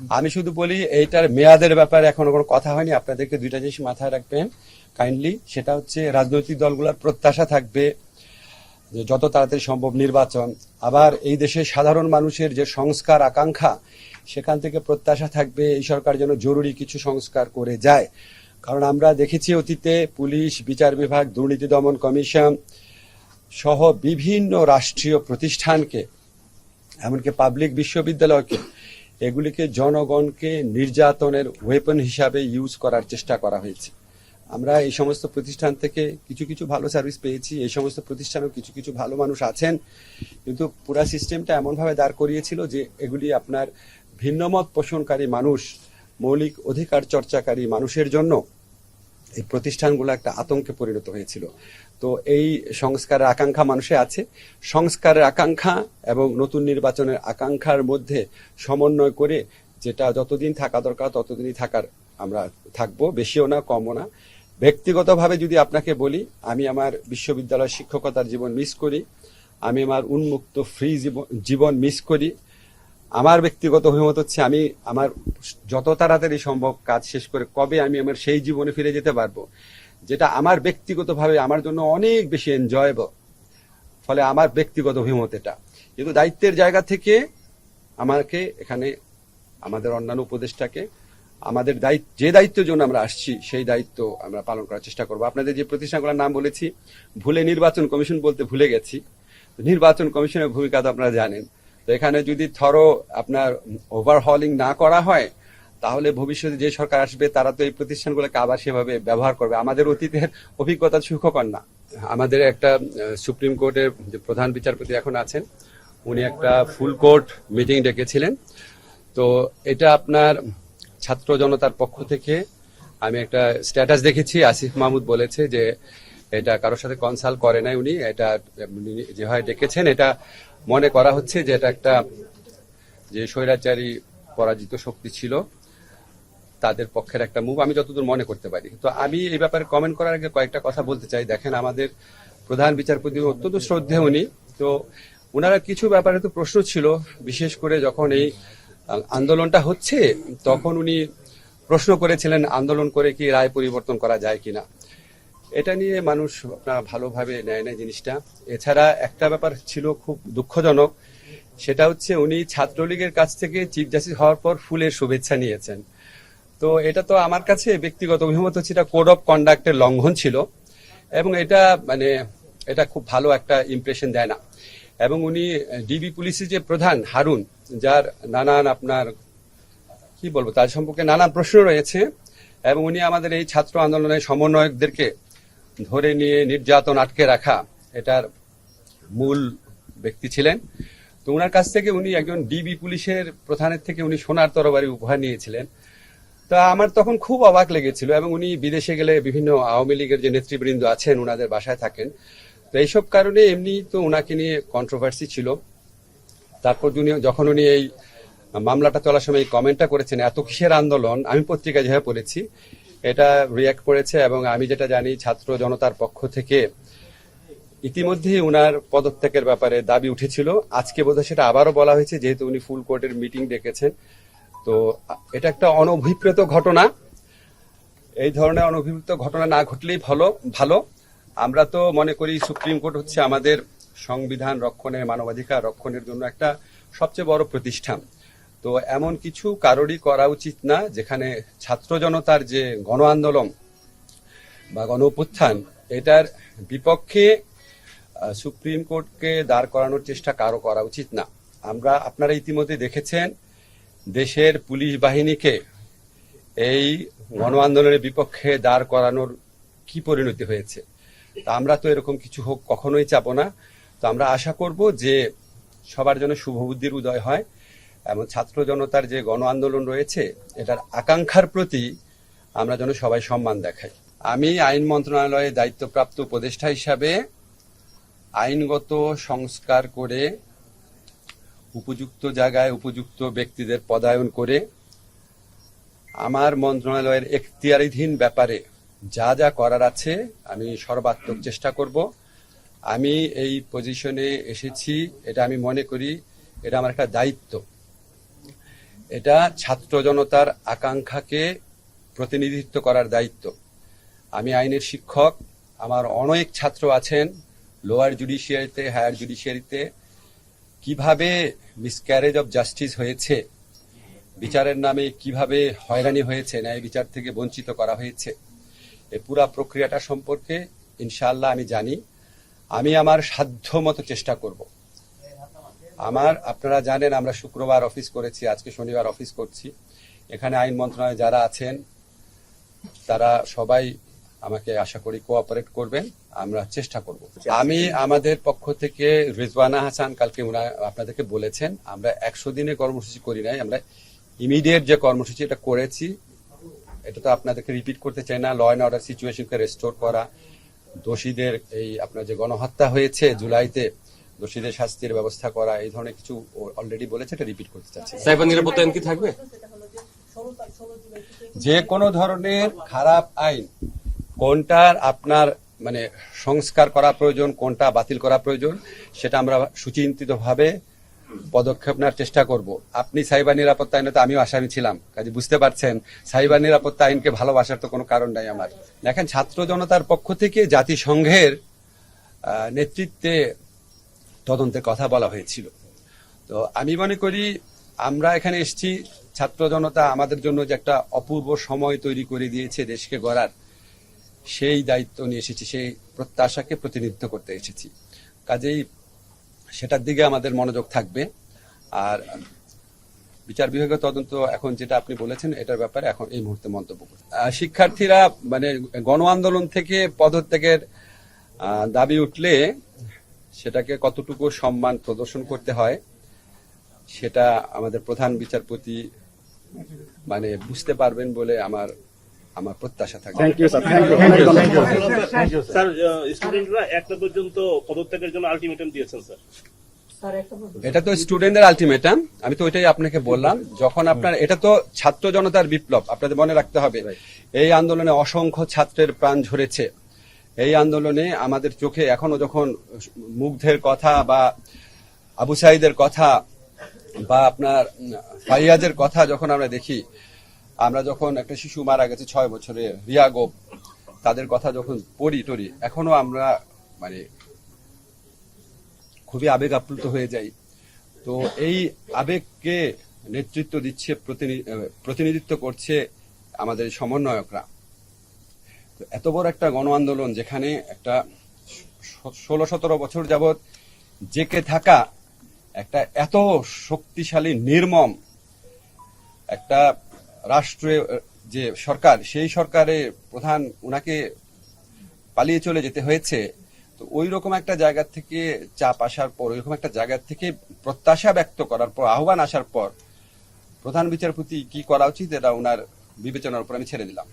আমি শুধু বলি, এইটার মেয়াদের ব্যাপারে এখনও কোনো কথা হয়নি। আপনাদেরকে দুইটা জিনিস মাথায় রাখবেন কাইন্ডলি সেটা হচ্ছে রাজনৈতিক দলগুলোর প্রত্যাশা থাকবে যে যত তাড়াতাড়ি সম্ভব নির্বাচন। আবার এই দেশে সাধারণ মানুষের যে সংস্কার আকাঙ্ক্ষা, সেখান থেকে প্রত্যাশা থাকবে এই সরকার যেন জরুরি কিছু সংস্কার করে যায়। কারণ আমরা দেখেছি অতীতে পুলিশ, বিচার বিভাগ, দুর্নীতি দমন কমিশন সহ বিভিন্ন রাষ্ট্রীয় প্রতিষ্ঠানকে, এমনকি পাবলিক বিশ্ববিদ্যালয়কে এগুলিকে জনগণকে নির্যাতনের ওয়েপন হিসাবে ইউজ করার চেষ্টা করা হয়েছে। আমরা এই সমস্ত প্রতিষ্ঠান থেকে কিছু কিছু ভালো সার্ভিস পেয়েছি, এই সমস্ত প্রতিষ্ঠানেও কিছু কিছু ভালো মানুষ আছেন, কিন্তু পুরা সিস্টেমটা এমনভাবে দাঁড় করিয়েছিল যে এগুলি আপনার ভিন্নমত পোষণকারী মানুষ, মৌলিক অধিকার চর্চাকারী মানুষের জন্য এই প্রতিষ্ঠানগুলো একটা আতঙ্কে পরিণত হয়েছিল। তো এই সংস্কারের আকাঙ্ক্ষা মানুষে আছে। সংস্কারের আকাঙ্ক্ষা এবং নতুন নির্বাচনের আকাঙ্ক্ষার মধ্যে সমন্বয় করে যেটা যতদিন থাকা দরকার ততদিনই থাকার আমরা থাকব, বেশিও না, কমও না। ব্যক্তিগতভাবে যদি আপনাকে বলি, আমি আমার বিশ্ববিদ্যালয় শিক্ষকতার জীবন মিস করি, আমি আমার উন্মুক্ত ফ্রি জীবন মিস করি আমার ব্যক্তিগত অভিমত হচ্ছে আমি আমার যত তাড়াতাড়ি সম্ভব কাজ শেষ করে কবে আমি আমার সেই জীবনে ফিরে যেতে পারব, যেটা আমার ব্যক্তিগতভাবে আমার জন্য অনেক বেশি এনজয়েবল ফলে আমার ব্যক্তিগত অভিমত এটা। কিন্তু দায়িত্বের জায়গা থেকে আমাকে এখানে আমাদের অন্যান্য উপদেষ্টাকে আমাদের দায়িত্ব, যে দায়িত্বের জন্য আমরা আসছি, সেই দায়িত্ব আমরা পালন করার চেষ্টা করব। আপনাদের যে প্রতিষ্ঠানগুলোর নাম বলেছি, ভুলে নির্বাচন কমিশন বলতে ভুলে গেছি। নির্বাচন কমিশনের ভূমিকা তো আপনারা জানেন। তো এখানে যদি থরো আপনার ওভারহলিং না করা হয়, তাহলে ভবিষ্যতে যে সরকার আসবে, তারা তো এই প্রতিষ্ঠানগুলোকে আবার সেভাবে ব্যবহার করবে। আমাদের অতীতের অভিজ্ঞতা সুখকর না। আমাদের একটা সুপ্রিম কোর্টের যে প্রধান বিচারপতি এখন আছেন, উনি একটা ফুল কোর্ট মিটিং ডেকেছিলেন। তো এটা আপনার ছাত্র জনতার পক্ষ থেকে আমি একটা স্ট্যাটাস দেখেছি, আসিফ মাহমুদ বলেছে যে এটা কারোর সাথে কনসাল্ট করে নাই উনি, এটা উনি যেভাবে ডেকেছেন। এটা মনে করা হচ্ছে যে এটা একটা, যে স্বৈরাচারী পরাজিত শক্তি ছিল, তাদের পক্ষের একটা মুভ আমি যতদূর মনে করতে পারি। তো আমি এই ব্যাপারে কমেন্ট করার আগে কয়েকটা কথা বলতে চাই। দেখেন, আমাদের প্রধান বিচারপতি অত্যন্ত শ্রদ্ধে উনি। তো ওনারা কিছু ব্যাপারে তো প্রশ্ন ছিল, বিশেষ করে যখন এই আন্দোলনটা হচ্ছে, তখন উনি প্রশ্ন করেছিলেন, আন্দোলন করে কি রায় পরিবর্তন করা যায় কিনা। এটা নিয়ে মানুষ আপনার ভালোভাবে নেয় না জিনিসটা। এছাড়া একটা ব্যাপার ছিল খুব দুঃখজনক, সেটা হচ্ছে উনি ছাত্রলীগের কাছ থেকে চিফ জাস্টিস হওয়ার পর ফুলের শুভেচ্ছা নিয়েছেন। তো এটা তো আমার কাছে ব্যক্তিগত অভিমত হচ্ছে এটা কোড অফ কন্ডাক্টের লঙ্ঘন ছিল এবং এটা মানে এটা খুব ভালো একটা ইমপ্রেশন দেয় না। এবং উনি ডিবি পুলিশের যে প্রধান হারুন, যার নানান আপনার, কি বলব, তার সম্পর্কে নানান প্রশ্ন রয়েছে এবং উনি আমাদের এই ছাত্র আন্দোলনের সমন্বয়কদেরকে ধরে নিয়ে নির্যাতন আটকে রাখা এটার মূল ব্যক্তি ছিলেন। তো ওনার কাছ থেকে উনি একজন ডিবি পুলিশের প্রধানের থেকে উনি সোনার তরবারি উপহার নিয়েছিলেন। তা আমার তখন খুব অবাক লেগেছিল এবং উনি বিদেশে গেলে বিভিন্ন আওয়ামী লীগের যে নেতৃবৃন্দ আছেন ওনাদের বাসায় থাকেন। তো এইসব কারণে এমনি তো ওনাকে নিয়ে কন্ট্রোভার্সি ছিল। তারপর উনি যখন উনি এই মামলাটা চলার সময় এই কমেন্টটা করেছেন, এত কিসের আন্দোলন? আমি পত্রিকায় যেভাবে পড়েছি এটা রিয়াক্ট করেছে এবং আমি যেটা জানি ছাত্র জনতার পক্ষ থেকে, ইতিমধ্যেই উনার পদত্যাগের ব্যাপারে দাবি উঠেছিল। আজকে বোধহয় সেটা আবারও বলা হয়েছে, যেহেতু উনি ফুল কোর্টের মিটিং ডেকেছেন। তো, এটা একটা অনভিপ্রেত ঘটনা। এই ধরনের অনভিপ্রেত ঘটনা না ঘটলেই ভালো ভালো। আমরা তো মনে করি সুপ্রিম কোর্ট হচ্ছে আমাদের সংবিধান রক্ষণের, মানবাধিকার রক্ষণের জন্য একটা সবচেয়ে বড় প্রতিষ্ঠান। তো এমন কিছু কারোরই করা উচিত না, যেখানে ছাত্র জনতার যে গণ আন্দোলন বা গণ অভ্যুত্থান, এটার বিপক্ষে সুপ্রিম কোর্টকে দাঁড় করানোর চেষ্টা কারও করা উচিত না। আমরা, আপনারা ইতিমধ্যে দেখেছেন, দেশের পুলিশ বাহিনীকে এই গণ আন্দোলনের বিপক্ষে দাঁড় করানোর কি পরিণতি হয়েছে। তা আমরা তো এরকম কিছু হোক কখনোই চাবো না। তো আমরা আশা করব যে সবার জন্য শুভ বুদ্ধির উদয় হয়। এবং ছাত্র জনতার যে গণ আন্দোলন রয়েছে, এটার আকাঙ্ক্ষার প্রতি আমরা যেন সবাই সম্মান দেখাই। আমি আইন মন্ত্রণালয়ে দায়িত্বপ্রাপ্ত উপদেষ্টা হিসাবে আইনগত সংস্কার করে, উপযুক্ত জায়গায় উপযুক্ত ব্যক্তিদের পদায়ন করে, আমার মন্ত্রণালয়ের এখতিয়ারিধীন ব্যাপারে যা যা করার আছে, আমি সর্বাত্মক চেষ্টা করব। আমি এই পজিশনে এসেছি, এটা আমি মনে করি, এটা আমার একটা দায়িত্ব। এটা ছাত্র জনতার আকাঙ্ক্ষাকে প্রতিনিধিত্ব করার দায়িত্ব। আমি আইনের শিক্ষক, আমার অনেক ছাত্র আছেন, লোয়ার জুডিশিয়ারিতে, হায়ার জুডিশিয়ারিতে। কীভাবে মিসক্যারেজ অফ জাস্টিস হয়েছে? বিচারের নামে কীভাবে হয়রানি হয়েছে? ন্যায় বিচার থেকে বঞ্চিত করা হয়েছে? এ পুরা প্রক্রিয়াটা সম্পর্কে ইনশাআল্লাহ আমি জানি। আমি আমার সাধ্য মতো চেষ্টা করব। আমার, আপনারা জানেন আমরা শুক্রবার অফিস করেছি, আজকে শনিবার অফিস করছি। এখানে আইন মন্ত্রণালয়ে যারা আছেন, তারা সবাই আমাকে আশা করি কোঅপারেট করবেন, আমরা চেষ্টা করব। আমি আমাদের পক্ষ থেকে রিজওয়ানা হাসান কালকে আপনাদেরকে বলেছেন, আমরা একশো দিনে কর্মসূচি করি নাই, আমরা ইমিডিয়েট যে কর্মসূচি এটা করেছি, এটা তো আপনাদেরকে রিপিট করতে চাই না ল অ্যান্ড অর্ডার সিচুয়েশনকে রেস্টোর করা, দোষীদের এই আপনার যে গণহত্যা হয়েছে জুলাইতে দোষীদের শাস্তির ব্যবস্থা করা এই ধরনের কিছু অলরেডি বলেছে এটা রিপিট করতে চাচ্ছি। সাইবার নিরাপত্তা আইন কি থাকবে? যে কোনো ধরনের খারাপ আইন কোনটার আপনার মানে সংস্কার করা প্রয়োজন কোনটা বাতিল করা প্রয়োজন সেটা আমরা সুচিন্তিতভাবে পদক্ষেপ নেওয়ার চেষ্টা করব। আপনি সাইবার নিরাপত্তা আইনে তো আমিও আসামি ছিলাম কাজে বুঝতে পারছেন সাইবার নিরাপত্তা আইনকে ভালোবাসার তো কোনো কারণ নাই আমার। দেখেন ছাত্র জনতার পক্ষ থেকে জাতিসংঘের আহ, নেতৃত্বে তদন্তের কথা বলা হয়েছিল। তো আমি মনে করি আমরা এখানে এসেছি, ছাত্র জনতা আমাদের জন্য যে একটা অপূর্ব সময় তৈরি করে দিয়েছে দেশকে গড়ার, সেই দায়িত্ব নিয়ে এসেছি, সেই প্রত্যাশাকে প্রতিনিধিত্ব করতে এসেছি। কাজেই সেটার দিকে আমাদের মনোযোগ থাকবে। আর বিচার বিভাগীয় তদন্ত এখন যেটা আপনি বলেছেন, এটার ব্যাপারে এখন এই মুহূর্তে মন্তব্য শিক্ষার্থীরা মানে গণ আন্দোলন থেকে পদত্যাগের দাবি উঠলে সেটাকে কতটুকু সম্মান প্রদর্শন করতে হয় সেটা আমাদের প্রধান বিচারপতি মানে বুঝতে পারবেন বলে আমার আমার প্রত্যাশা থাকে thank you sir thank you thank you sir স্টুডেন্টরা একটা পর্যন্ত পদত্যাগের জন্য আলটিমেটাম দিয়েছেন স্যার এটা তো স্টুডেন্টদের আলটিমেটাম আমি তো ওইটাই আপনাকে বললাম। যখন আপনার এটা তো ছাত্র জনতার বিপ্লব আপনাদের মনে রাখতে হবে। এই আন্দোলনে অসংখ্য ছাত্রের প্রাণ ঝরেছে। এই আন্দোলনে আমাদের চোখে এখনও যখন মুগ্ধের কথা বা আবু সাইদের কথা বা আপনার ফাইয়াজের কথা যখন আমরা দেখি, আমরা যখন একটা শিশু মারা গেছে ছয় বছরে, রিয়া গোপ, তাদের কথা যখন পড়ি টড়ি এখনও আমরা মানে খুবই আবেগ আপ্লুত হয়ে যাই। তো এই আবেগকে নেতৃত্ব দিচ্ছে, প্রতিনি- প্রতিনিধিত্ব করছে আমাদের সমন্বয়করা। তো এত বড় একটা গণ আন্দোলন যেখানে একটা ষোলো সতেরো বছর যাবৎ জেকে থাকা একটা এত শক্তিশালী, নির্মম একটা রাষ্ট্রে, যে সরকার, সেই সরকারে প্রধান উনাকে পালিয়ে চলে যেতে হয়েছে, তো ওই রকম একটা জায়গা থেকে চাপ আসার পর ওই রকম একটা জায়গা থেকে প্রত্যাশা ব্যক্ত করার পর, আহ্বান আসার পর প্রধান বিচারপতি কি করা উচিত, এটা ওনার বিবেচনার উপর আমি ছেড়ে দিলাম।